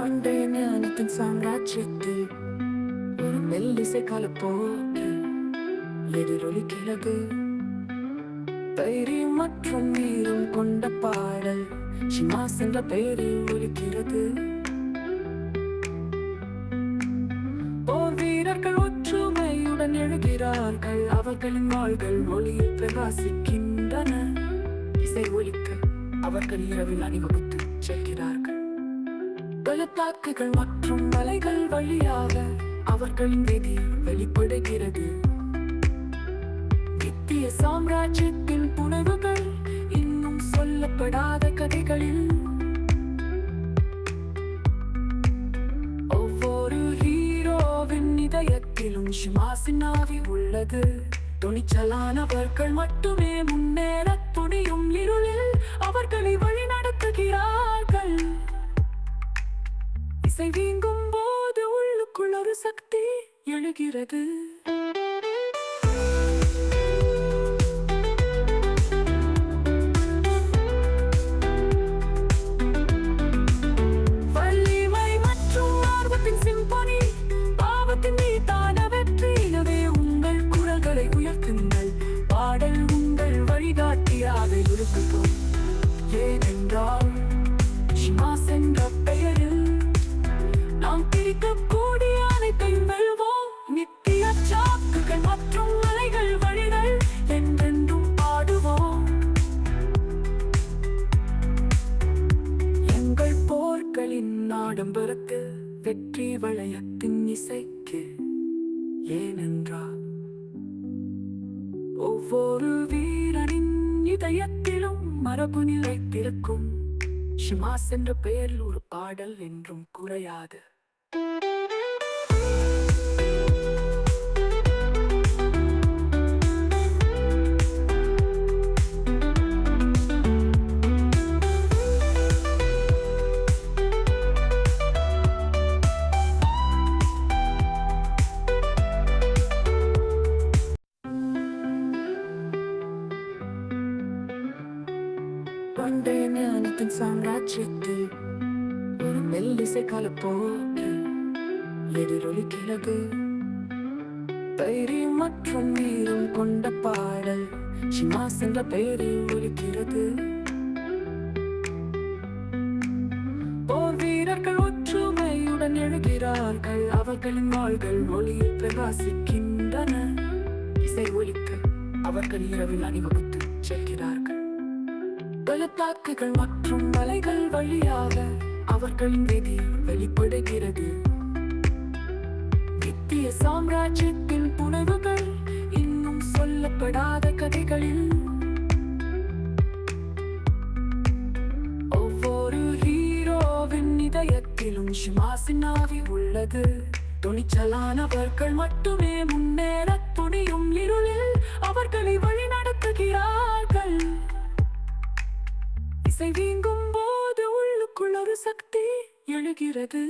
பண்டைய அனைத்தின் சாம்ராஜ்யத்தில் ஒரு மெல்லிசை கலப்போக்கு எதிரொலிக்கிறது தைரியம் மற்றும் நீரும் கொண்ட பாடல் ஷிமாஸ் என்ற பெயரில் ஒலிக்கிறது. போர் வீரர்கள் ஒற்றுமையுடன் எழுகிறார்கள். அவர்களின் வாழ்கள் ஒளியில் பிரகாசிக்கின்றன. இசை ஒலிக்க அவர்கள் இரவில் அணிவகுத்து செல்கிறார் பள்ளத்தாக்குகள் மற்றும் மலைகள் வழியாக அவர்களின் விதி வெளிப்படுகிறது. நித்திய சாம்ராஜ்யத்தின் புனவுகள் இன்னும் சொல்லப்படாத கதைகளில் ஒவ்வொரு ஹீரோவின் இதயத்திலும் சிமாசினாவி உள்ளது. துணிச்சலானவர்கள் மட்டுமே முன்னேற துணியும் இருளில் அவர்களை வழிநடத்துகிறார்கள் இசை வீங்கும் போது உள்ளுக்குள் ஒரு சக்தி எழுகிறது. உயர்த்துங்கள். பாடல் உங்கள் வழிகாட்டியாக இருக்கட்டும் ஏனென்றால் ஆடம்பரத்து வெற்றி வளையத்தின் இசைக்கு ஏனென்றால் ஒவ்வொரு வீரனின் இதயத்திலும் மரபு நிலைத்திருக்கும் ஷிமாஸ் என்ற பெயரில் ஒரு பாடல் என்றும் குறையாது. சாம்ராஜ்யத்து. ஒரு மெல்லிசை கலப்போக்கு கிழகு தைரியம் மற்றும் வீரம் கொண்ட பாடல் ஷிமாஸ் என்ற பெயரில் ஒலிக்கிறது. போர் வீரர்கள் ஒற்றுமையுடன் எழுகிறார்கள். அவர்களின் வாழ்கள் ஒளியில் பிரகாசிக்கின்றன. இசை ஒலிக்க அவர்கள் இரவில் அணிவகுத்து செல்கிறார்கள். பலத்தாக்குகள் மற்றும் மலைகள் வழியாக அவர்களின் விதி வெளிப்படுகிறது. நித்திய சாம்ராஜ்யத்தின் புனைவுகள் இன்னும் சொல்லப்படாத கதைகளில் ஒவ்வொரு ஹீரோவின் இதயத்திலும் சிமாசினாவி உள்ளது. துணிச்சலானவர்கள் மட்டுமே முன்னேற துணியும் இருளில் அவர்களை வழிநடத்துகிறார்கள் இசை வீங்கும் போது உள்ளுக்குள் ஒரு சக்தி எழுகிறது.